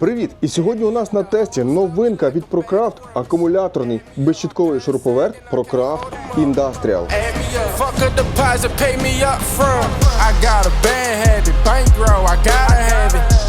Привіт! І сьогодні у нас на тесті новинка від ProCraft акумуляторний безщітковий шуруповерт ProCraft Industrial. I got a bad habit, have it.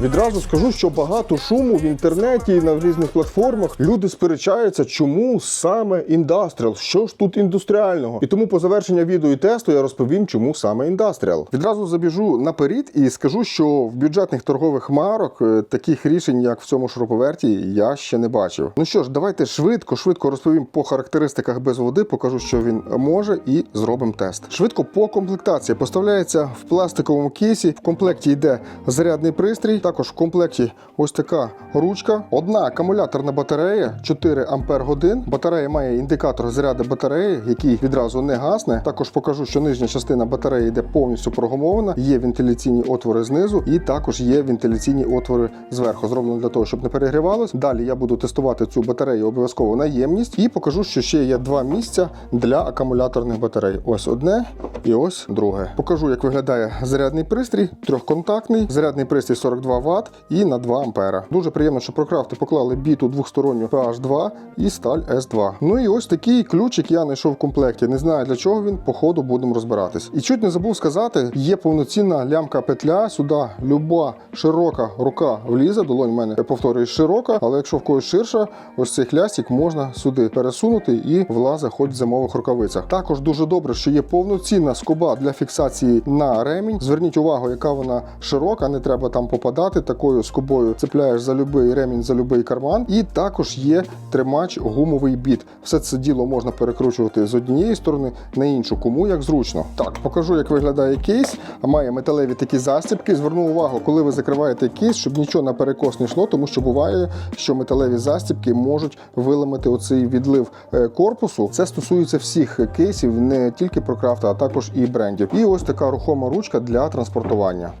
Відразу скажу, що багато шуму в інтернеті і на різних платформах. Люди сперечаються, чому саме Industrial, що ж тут індустріального. І тому по завершенню відео і тесту я розповім, чому саме Industrial. Відразу забіжу наперед і скажу, що в бюджетних торгових марок е, таких рішень, як в цьому шуруповерті, я ще не бачив. Ну що ж, давайте швидко, швидко розповім по характеристиках без води, покажу, що він може, і зробимо тест. Швидко по комплектації поставляється в пластиковому кейсі. В комплекті йде зарядний пристрій. Також в комплекті ось така ручка, одна акумуляторна батарея, 4 ампер годин. Батарея має індикатор заряду батареї, який відразу не гасне. Також покажу, що нижня частина батареї йде повністю прогумована. Є вентиляційні отвори знизу, і також є вентиляційні отвори зверху. Зроблено для того, щоб не перегрівалось. Далі я буду тестувати цю батарею обов'язково на ємність і покажу, що ще є два місця для акумуляторних батарей. Ось одне і ось друге. Покажу, як виглядає зарядний пристрій, трьохконтактний, зарядний пристрій 42 Вт і на 2 ампера. Дуже приємно, що прокрафти поклали біту двохсторонню PH2 і сталь S2. Ну і ось такий ключик я знайшов в комплекті. Не знаю для чого він, по ходу будемо розбиратись. І чуть не забув сказати, є повноцінна лямка петля. Сюди люба широка рука влізе. Долонь в мене повторюю широка, але якщо в когось ширша, ось цей хлястик можна сюди пересунути і влазить хоч в зимових рукавицях. Також дуже добре, що є повноцінна скоба для фіксації на ремінь. Зверніть увагу, яка вона широка, не треба там попадати. Такою скобою цепляєш за любий ремінь, за любий карман. І також є тримач гумовий біт. Все це діло можна перекручувати з однієї сторони на іншу, кому як зручно. Так, покажу, як виглядає кейс. Має металеві такі застібки. Зверну увагу, коли ви закриваєте кейс, щоб нічого на перекос не йшло, тому що буває, що металеві застібки можуть виламати оцей відлив е, корпусу. Це стосується всіх кейсів, не тільки прокрафта, а також і брендів. І ось така рухома ручка для транспортування.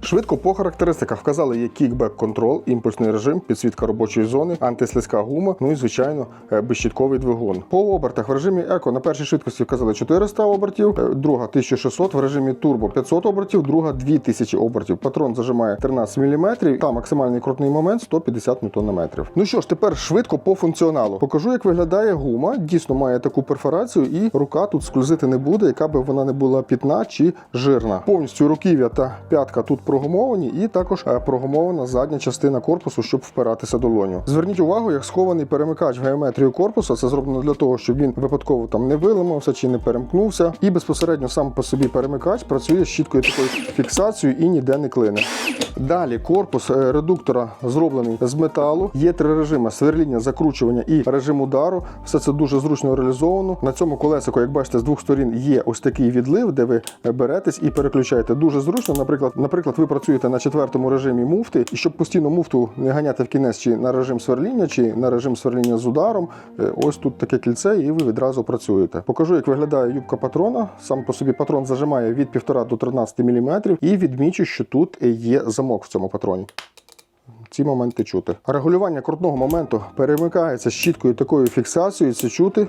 Швидко по характеристиках вказали є кікбек контрол, імпульсний режим, підсвітка робочої зони, антислизька гума, ну і звичайно е, безщітковий двигун. По обертах в режимі еко на першій швидкості вказали 400 обертів, е, друга 1600, в режимі турбо 500 обертів, друга 2000 обертів. Патрон зажимає 13 мм, та максимальний крутний момент 150 Нм. Ну що ж, тепер швидко по функціоналу. Покажу, як виглядає гума. Дійсно має таку перфорацію, і рука тут скользити не буде, яка би вона не була пітна чи жирна. Повністю руків'я та п'ятка тут прогумовані, і також е, прогумована задня частина корпусу, щоб впиратися долоню. Зверніть увагу, як схований перемикач в геометрію корпусу. Це зроблено для того, щоб він випадково там не виламався чи не перемкнувся. І безпосередньо сам по собі перемикач працює з чіткою такою фіксацією і ніде не клине. Далі корпус е, редуктора зроблений з металу. Є три режими: сверління, закручування і режим удару. Все це дуже зручно реалізовано. На цьому колесику, як бачите, з двох сторін є ось такий відлив, де ви беретесь і переключаєте. Дуже зручно. Наприклад, наприклад, ви працюєте на четвертому режимі муфти, і щоб постійно муфту не ганяти в кінець чи на режим сверління, чи на режим сверління з ударом. е, Ось тут таке кільце, і ви відразу працюєте. Покажу, як виглядає юбка патрона. Сам по собі патрон зажимає від 1,5 до 13 мм. І відмічу, що тут є замок в цьому патроні. Ці моменти чути. Регулювання крутного моменту перемикається з чіткою такою фіксацією. Це чути.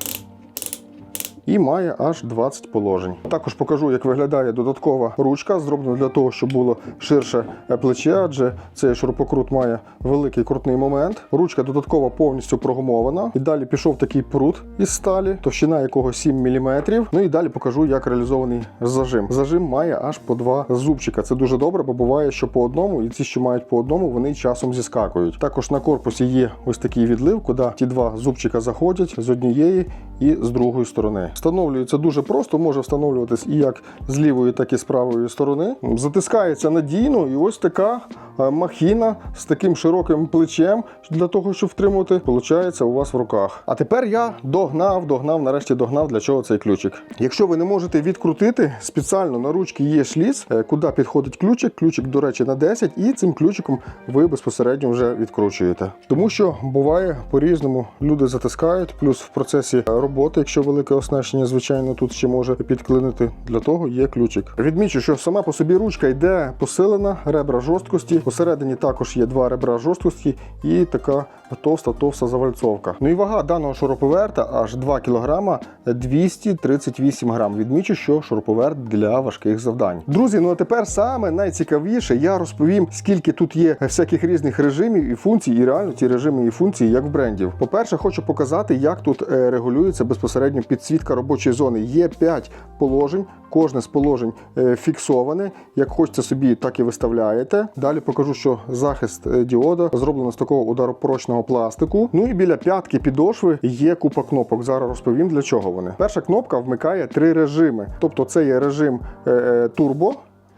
І має аж 20 положень. Також покажу, як виглядає додаткова ручка, зроблена для того, щоб було ширше плече, адже цей шурупокрут має великий крутний момент. Ручка додаткова повністю прогумована. І далі пішов такий прут із сталі, товщина якого 7 мм. Ну і далі покажу, як реалізований зажим. Зажим має аж по два зубчика. Це дуже добре, бо буває, що по одному, і ці, що мають по одному, вони часом зіскакують. Також на корпусі є ось такий відлив, куди ті два зубчика заходять з однієї і з другої сторони. Встановлюється дуже просто, може встановлюватись і як з лівої, так і з правої сторони. Затискається надійно, і ось така е, махіна з таким широким плечем для того, щоб втримувати, виходить у вас в руках. А тепер я догнав, догнав, нарешті догнав, для чого цей ключик. Якщо ви не можете відкрутити, спеціально на ручці є шліц, е, куди підходить ключик. Ключик, до речі, на 10, і цим ключиком ви безпосередньо вже відкручуєте. Тому що буває по-різному, люди затискають, плюс в процесі роботи, якщо велике оснащення, звичайно, тут ще може підклинити. Для того є ключик. Відмічу, що сама по собі ручка йде посилена, ребра жорсткості, Посередині також є два ребра жорсткості і така товста товста завальцовка. Ну і вага даного шуруповерта аж 2 кг 238 грам. Відмічу, що шуруповерт для важких завдань. Друзі, ну а тепер саме найцікавіше, я розповім, скільки тут є всяких різних режимів і функцій, і реально ті режими і функції, як в брендів. По-перше, хочу показати, як тут е, регулюється безпосередньо підсвітка робочої зони. Є 5 положень. Кожне з положень е, фіксоване. Як хочете собі, так і виставляєте. Далі покажу, що захист е, діода зроблено з такого ударопрочного пластику. Ну і біля п'ятки підошви є купа кнопок. Зараз розповім для чого вони. Перша кнопка вмикає три режими. Тобто, це є режим е, турбо.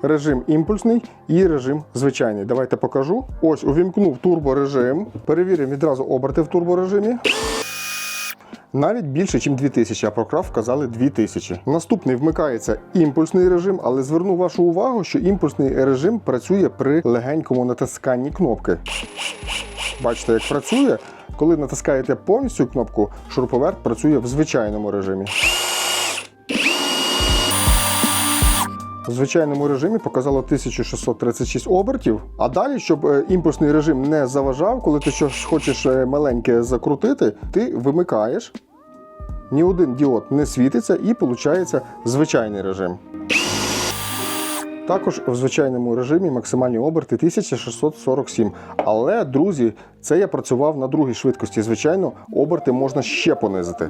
Режим імпульсний і режим звичайний. Давайте покажу. Ось увімкнув турборежим. Перевіримо відразу оберти в турборежимі. Навіть більше, ніж 2000, а про крав вказали 2000. Наступний вмикається імпульсний режим, але зверну вашу увагу, що імпульсний режим працює при легенькому натисканні кнопки. Бачите, як працює. Коли натискаєте повністю кнопку, шуруповерт працює в звичайному режимі. В звичайному режимі показало 1636 обертів. А далі, щоб е, імпульсний режим не заважав, коли ти щось хочеш е, маленьке закрутити, ти вимикаєш. Ні один діод не світиться і виходить звичайний режим. Також в звичайному режимі максимальні оберти 1647. Але, друзі, це я працював на другій швидкості. Звичайно, оберти можна ще понизити.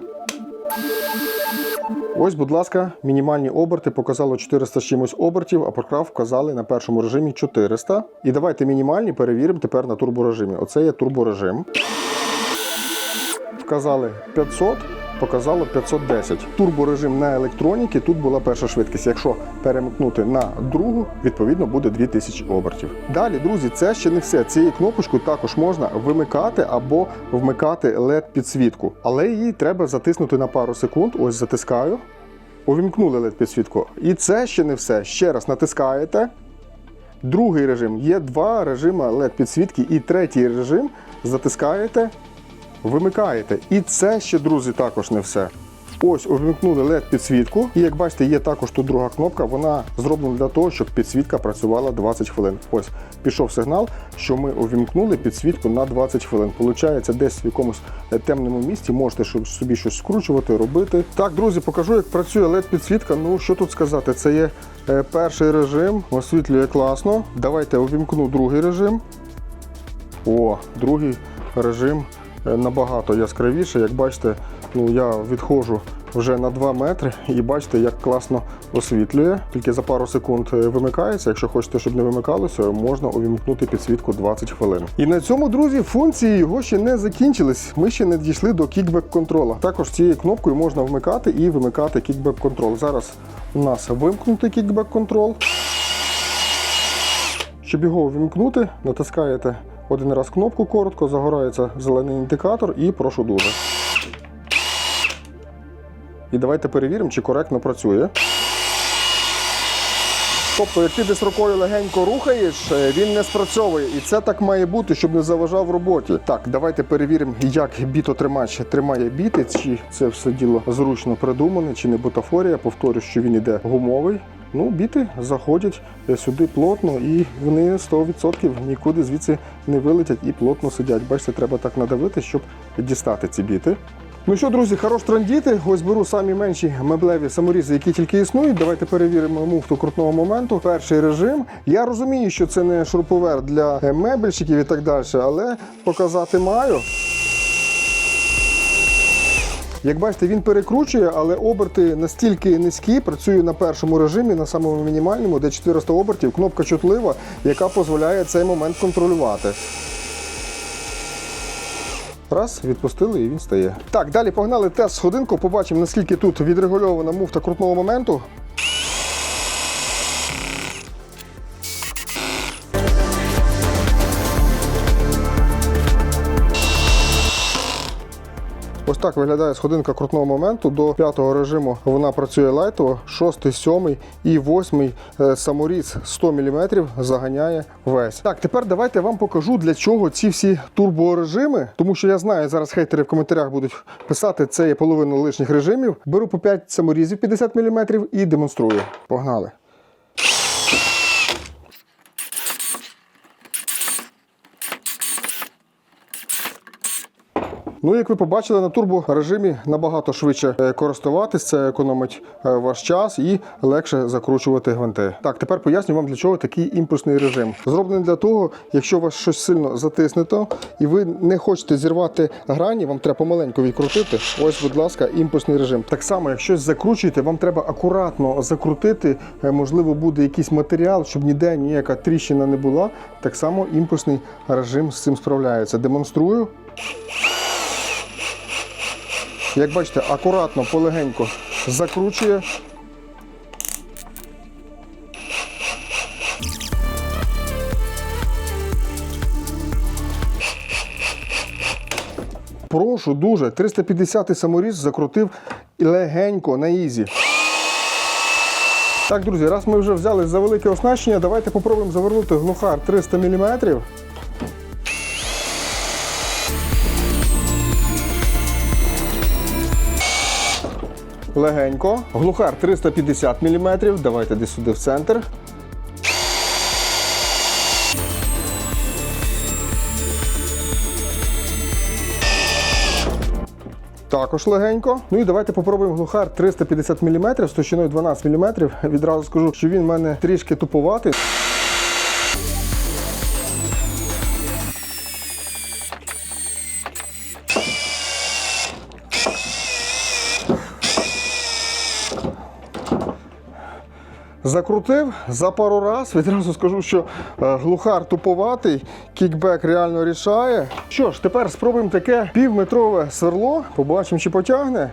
Ось, будь ласка, мінімальні оберти показало 400 з чимось обертів, а прокрав вказали на першому режимі 400. І давайте мінімальні перевіримо тепер на турборежимі. Оце є турборежим. Вказали 500, показало 510. Турборежим на електроніки тут була перша швидкість. Якщо перемкнути на другу, відповідно буде 2000 обертів. Далі, друзі, це ще не все. Цією кнопочкою також можна вимикати або вмикати led підсвітку, але її треба затиснути на пару секунд. Ось затискаю. Увімкнули led підсвітку. І це ще не все. Ще раз натискаєте. Другий режим. Є два режими led підсвітки, і третій режим затискаєте вимикаєте. І це ще, друзі, також не все. Ось увімкнули led підсвітку. І як бачите, є також тут друга кнопка. Вона зроблена для того, щоб підсвітка працювала 20 хвилин. Ось пішов сигнал, що ми увімкнули підсвітку на 20 хвилин. Получається, десь в якомусь е, темному місці можете собі щось скручувати, робити. Так, друзі, покажу, як працює led підсвітка. Ну що тут сказати? Це є е, перший режим, освітлює класно. Давайте увімкну другий режим. О, другий режим набагато яскравіше. Як бачите, ну я відходжу вже на 2 метри і бачите, як класно освітлює. Тільки за пару секунд е, вимикається. Якщо хочете, щоб не вимикалося, можна увімкнути підсвітку 20 хвилин. І на цьому, друзі, функції його ще не закінчились. Ми ще не дійшли до кікбек контрола. Також цією кнопкою можна вмикати і вимикати кікбек контрол. Зараз у нас вимкнутий кікбек контрол. Щоб його увімкнути, натискаєте один раз кнопку коротко, загорається зелений індикатор і прошу дуже. І давайте перевіримо, чи коректно працює. Тобто, як ти десь рукою легенько рухаєш, е, він не спрацьовує. І це так має бути, щоб не заважав роботі. Так, давайте перевіримо, як бітотримач тримає біти, чи це все діло зручно придумане, чи не бутафорія. Повторю, що він іде гумовий. Ну, біти заходять е, сюди плотно і вони 100% нікуди звідси не вилетять і плотно сидять. Бачите, треба так надавити, щоб дістати ці біти. Ну що, друзі, хорош трандіти. Ось беру самі менші меблеві саморізи, які тільки існують. Давайте перевіримо муфту крутного моменту. Перший режим. Я розумію, що це не шуруповерт для е, мебельщиків і так далі, але показати маю. Як бачите, він перекручує, але оберти настільки низькі, працює на першому режимі, на самому мінімальному, де 400 обертів, кнопка чутлива, яка дозволяє цей момент контролювати. Раз, відпустили і він стає. Так, далі погнали тест сходинку, побачимо, наскільки тут відрегульована муфта крутного моменту. Ось так виглядає сходинка крутного моменту. До п'ятого режиму вона працює лайтово, шостий, сьомий і восьмий е, саморіз 100 мм заганяє весь. Так, тепер давайте вам покажу, для чого ці всі турборежими, тому що я знаю, зараз хейтери в коментарях будуть писати, це є половина лишніх режимів. Беру по 5 саморізів 50 мм і демонструю. Погнали. Ну, як ви побачили, на турборежимі набагато швидше е, користуватись, це економить е, ваш час і легше закручувати гвинти. Так, тепер поясню вам для чого такий імпульсний режим. Зроблений для того, якщо у вас щось сильно затиснуто і ви не хочете зірвати грані, вам треба помаленьку відкрутити. Ось, будь ласка, імпульсний режим. Так само, як щось закручуєте, вам треба акуратно закрутити. Е, Можливо, буде якийсь матеріал, щоб ніде ніяка тріщина не була. Так само імпульсний режим з цим справляється. Демонструю. Як бачите, акуратно, полегенько закручує. Прошу дуже, 350-й саморіз закрутив легенько на ізі. Так, друзі, раз ми вже взяли за велике оснащення, давайте попробуємо завернути глухар 300 мм. Легенько. Глухар 350 мм. Давайте десь сюди в центр. Також легенько. Ну і давайте попробуємо глухар 350 мм з товщиною 12 мм. Відразу скажу, що він в мене трішки туповатий. Закрутив за пару раз. Відразу скажу, що е, глухар туповатий, кікбек реально рішає. Що ж, тепер спробуємо таке півметрове сверло. Побачимо, чи потягне.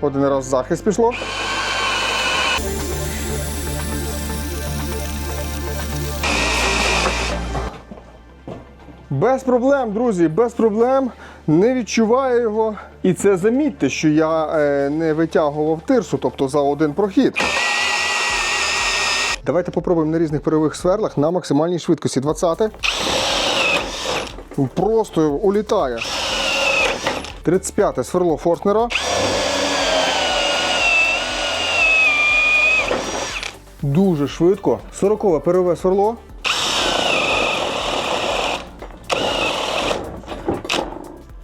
Один раз захист пішло. Без проблем, друзі, без проблем. Не відчуваю його. І це замітьте, що я е, не витягував тирсу, тобто за один прохід. Давайте попробуємо на різних перових сверлах на максимальній швидкості. 20. Просто улітає. 35 сверло Форснера. Дуже швидко. 40 перове сверло.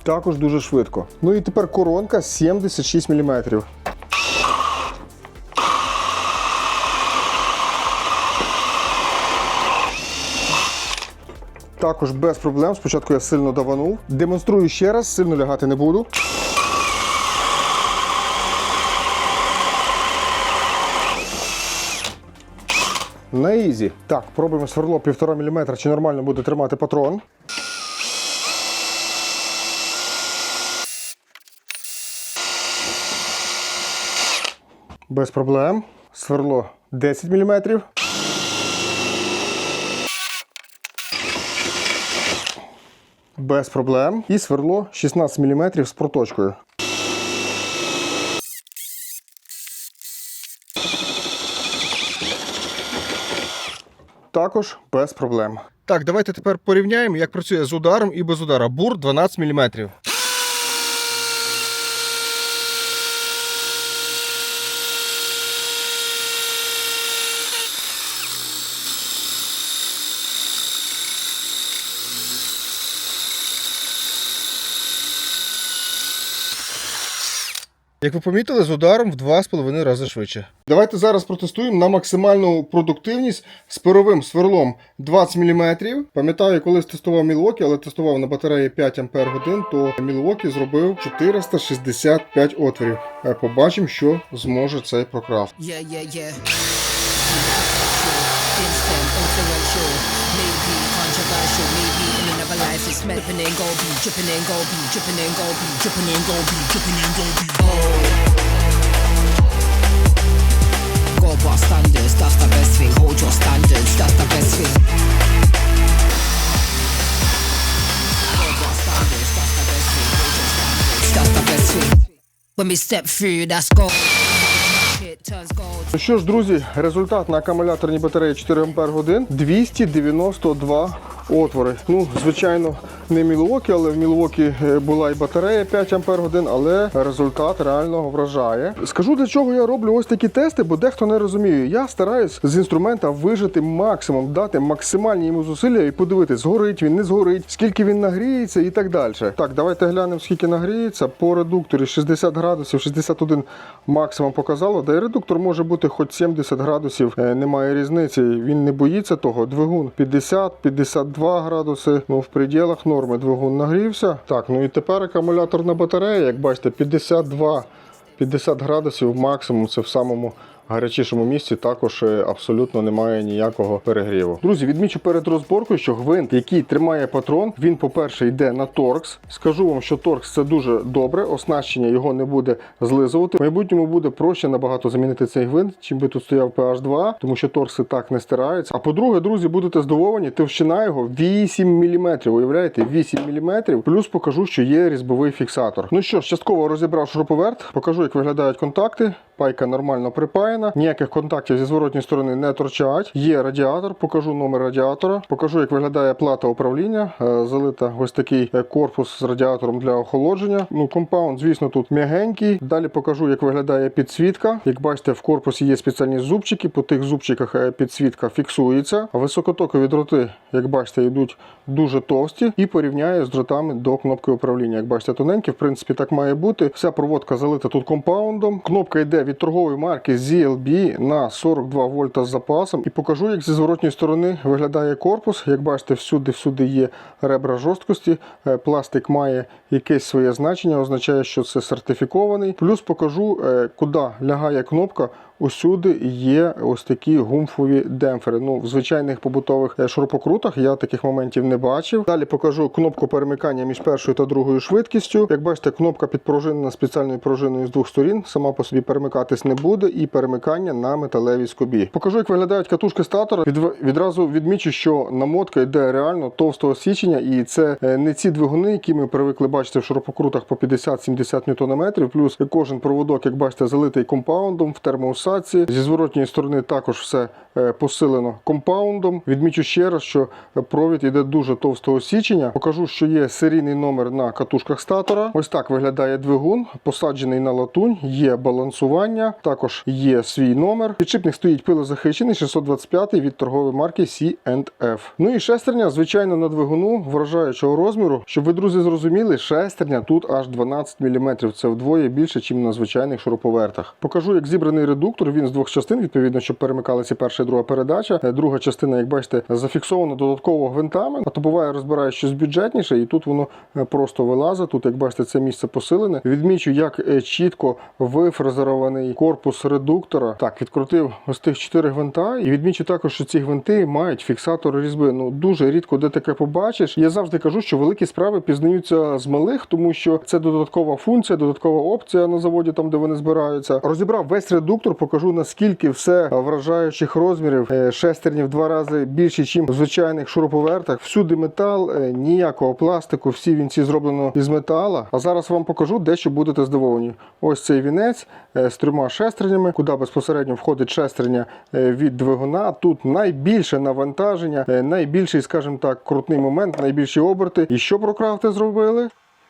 Також дуже швидко. Ну і тепер коронка 76 мм. Також без проблем. Спочатку я сильно даванув. Демонструю ще раз, сильно лягати не буду. На ізі. Так, пробуємо сверло 1,5 мм, чи нормально буде тримати патрон. Без проблем. Сверло 10 мм. Без проблем. І сверло 16 мм з проточкою. Також без проблем. Так, давайте тепер порівняємо, як працює з ударом і без удара. Бур 12 мм. Як ви помітили, з ударом в 2,5 рази швидше. Давайте зараз протестуємо на максимальну продуктивність з перовим сверлом 20 мм. Пам'ятаю, колись тестував Milwaukee, але тестував на батареї 5 Ампер годин, то Milwaukee зробив 465 отворів. Е, Побачимо, що зможе цей прокрафт. Yeah, yeah, yeah. Instant, another life meant dripping in gold beat, dripping in gold beat, dripping in gold beat, dripping in gold beat, dripping in gold beat. Oh. Gold bar standards, that's the best thing. Hold your standards, that's the best thing. Gold bar standards, that's the best thing. Hold your standards, that's the best thing. When we step through, that's gold. Ну що ж, друзі, результат на акумуляторній батареї 4 Ампер годин 292 отвори. Ну, звичайно, не Мілуокі, але в Мілуокі е, була і батарея 5 Ампер годин, але результат реально вражає. Скажу для чого я роблю ось такі тести, бо дехто не розуміє. Я стараюсь з інструмента вижити максимум, дати максимальні йому зусилля і подивитись, згорить він, не згорить, скільки він нагріється і так далі. Так, давайте глянемо, скільки нагріється. По редукторі 60 градусів, 61 максимум показало. Да і редуктор може бути хоч 70 градусів, е, немає різниці. Він не боїться того. Двигун 50-52 градуси. Ну в пределах норми двигун нагрівся. Так, ну і тепер акумуляторна батарея, як бачите, 52 50 градусів максимум. Це в самому гарячішому місці також е, абсолютно немає ніякого перегріву. Друзі, відмічу перед розборкою, що гвинт, який тримає патрон, він, по-перше, йде на торкс. Скажу вам, що торкс це дуже добре. Оснащення його не буде злизувати. В майбутньому буде проще набагато замінити цей гвинт, чим би тут стояв PH2, тому що торкси так не стираються. А по-друге, друзі, будете здивовані, товщина його 8 мм. Уявляєте, 8 мм. Плюс покажу, що є різьбовий фіксатор. Ну що ж, частково розібрав шуруповерт, покажу, як виглядають контакти. Пайка нормально припаяна, ніяких контактів зі зворотньої сторони не торчать. Є радіатор, покажу номер радіатора, покажу, як виглядає плата управління. Е, Залита ось такий е, корпус з радіатором для охолодження. Ну, компаунд, звісно, тут м'ягенький. Далі покажу, як виглядає підсвітка. Як бачите, в корпусі є спеціальні зубчики. По тих зубчиках е, підсвітка фіксується. Високотокові дроти, як бачите, йдуть дуже товсті і порівняю з дротами до кнопки управління. Як бачите, тоненькі, в принципі, так має бути. Вся проводка залита тут компаундом. Кнопка йде від торгової марки ZLB на 42 вольта з запасом. І покажу, як зі зворотньої сторони виглядає корпус. Як бачите, всюди-всюди є ребра жорсткості. Е, Пластик має якесь своє значення, означає, що це сертифікований. Плюс покажу, е, куди лягає кнопка. Усюди є ось такі гумфові демпфери. Ну, в звичайних побутових е, шурупокрутах я таких моментів не бачив. Далі покажу кнопку перемикання між першою та другою швидкістю. Як бачите, кнопка підпружинена спеціальною пружиною з двох сторін. Сама по собі перемикатись не буде, і перемикання на металевій скобі. Покажу, як виглядають катушки статора. Від, відразу відмічу, що намотка йде реально товстого січення, і це е, не ці двигуни, які ми привикли бачити в шурупокрутах по 50-70 Нм. Плюс кожен проводок, як бачите, залитий компаундом в термоусадці. Зі зворотньої сторони також все е, посилено компаундом. Відмічу ще раз, що провід йде дуже товстого січення. Покажу, що є серійний номер на катушках статора. Ось так виглядає двигун, посаджений на латунь, є балансування, також є свій номер. Підшипник стоїть пилозахищений 625 від торгової марки C&F. Ну і шестерня, звичайно, на двигуну вражаючого розміру. Щоб ви, друзі, зрозуміли, шестерня тут аж 12 мм. Це вдвоє більше, ніж на звичайних шуруповертах. Покажу, як зібраний редуктор. Він з двох частин, відповідно, щоб перемикалися перша і друга передача. Е, Друга частина, як бачите, зафіксована додатково гвинтами. А то буває, розбирає щось бюджетніше, і тут воно е, просто вилазить. Тут, як бачите, це місце посилене. Відмічу, як е, чітко вифрезерований корпус редуктора. Так, відкрутив ось тих чотири гвинта. І відмічу також, що ці гвинти мають фіксатор різьби. Ну дуже рідко де таке побачиш. Я завжди кажу, що великі справи пізнаються з малих, тому що це додаткова функція, додаткова опція на заводі, там де вони збираються. Розібрав весь редуктор, покажу наскільки все вражаючих розмірів. Е, Шестерні в два рази більші, ніж в звичайних шуруповертах. Всюди метал, е, ніякого пластику. Всі вінці зроблено із метала. А зараз вам покажу дещо будете здивовані. Ось цей вінець е, з трьома шестернями, куди безпосередньо входить шестерня е, від двигуна. Тут найбільше навантаження, е, найбільший, скажімо так, крутний момент, найбільші оберти. І що прокрафти зробили?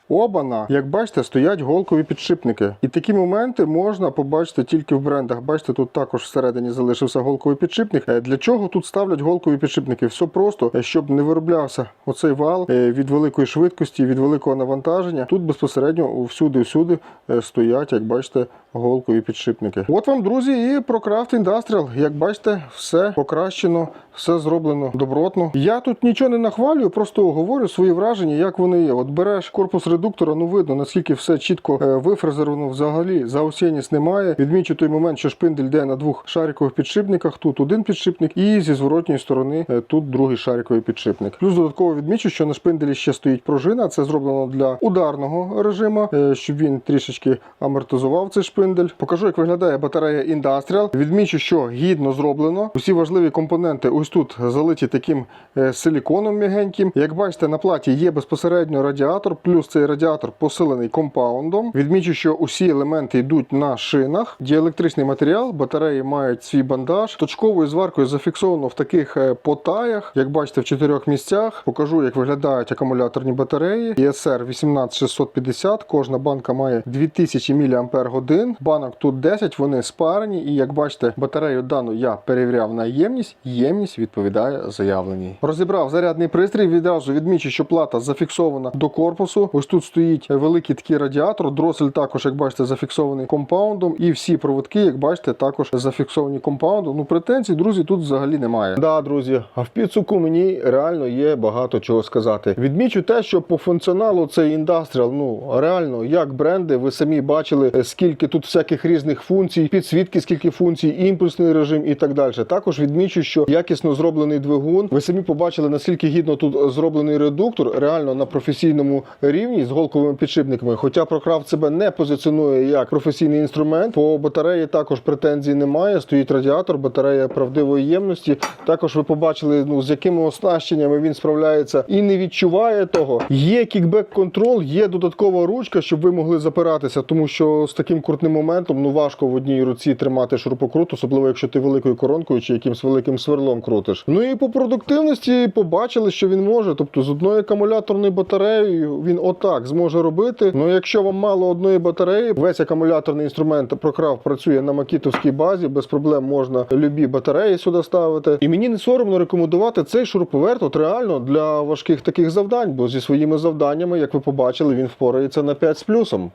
Обана, як бачите, стоять голкові підшипники. І такі моменти можна побачити тільки в брендах. Бачите, тут також всередині залишився голковий підшипник. Е, Для чого тут ставлять голкові підшипники? Все просто, е, щоб не вироблявся оцей вал е, від великої швидкості, від великого навантаження. Тут безпосередньо всюди-всюди стоять, як бачите, голкові підшипники. От вам, друзі, і про Craft Industrial. Як бачите, все покращено, все зроблено добротно. Я тут нічого не нахвалюю, просто говорю свої враження, як вони є. От береш корпус редуктора, ну видно, наскільки все чітко е, вифрезеровано взагалі. Заосєність немає. Відмічу той момент, що шпиндель йде на двох шарикових підшипниках. Тут один підшипник, і зі зворотньої сторони е, тут другий шариковий підшипник. Плюс додатково відмічу, що на шпинделі ще стоїть пружина. Це зроблено для ударного режиму, е, щоб він трішечки амортизував цей шпиндель. Покажу, як виглядає батарея Industrial. Відмічу, що гідно зроблено. Усі важливі компоненти ось тут залиті таким силіконом м'ягеньким. Як бачите, на платі є безпосередньо радіатор, плюс цей цей радіатор посилений компаундом. Відмічу, що усі елементи йдуть на шинах. Діелектричний матеріал, батареї мають свій бандаж. Точковою зваркою зафіксовано в таких е, потаях, як бачите, в чотирьох місцях. Покажу, як виглядають акумуляторні батареї. ESR 18650. Кожна банка має 2000 мАч. Банок тут 10, вони спарені. І як бачите, батарею дану я перевіряв на ємність. Ємність відповідає заявленій. Розібрав зарядний пристрій. Відразу відмічу, що плата зафіксована до корпусу. Ось тут стоїть великий такий радіатор. Дросель також, як бачите, зафіксований компаундом. І всі проводки, як бачите, також зафіксовані компаундом. Ну претензій, друзі, тут взагалі немає. Да, друзі, а в підсумку мені реально є багато чого сказати. Відмічу те, що по функціоналу цей індастріал, ну реально, як бренди, ви самі бачили, е, скільки тут всяких різних функцій, підсвітки, скільки функцій, імпульсний режим і так далі. Також відмічу, що якісно зроблений двигун. Ви самі побачили, наскільки гідно тут зроблений редуктор, реально на професійному рівні з голковими підшипниками. Хоча Прокрафт себе не позиціонує як професійний інструмент. По батареї також претензій немає. Стоїть радіатор, батарея правдивої ємності. Також ви побачили, ну з якими оснащеннями він справляється і не відчуває того. Є кікбек контрол, є додаткова ручка, щоб ви могли запиратися, тому що з таким крутним моментом ну важко в одній руці тримати шурупокрут, особливо якщо ти великою коронкою чи якимсь великим сверлом крутиш. Ну і по продуктивності побачили, що він може. Тобто з одною акумуляторною батареєю він отак зможе робити. Ну якщо вам мало одної батареї, весь акумуляторний інструмент прокрав працює на макітовській базі, без проблем можна любі батареї сюди ставити. І мені не соромно рекомендувати цей шуруповерт от реально для важких таких завдань, бо зі своїми завданнями, як ви побачили, він впорається на 5 з плюсом.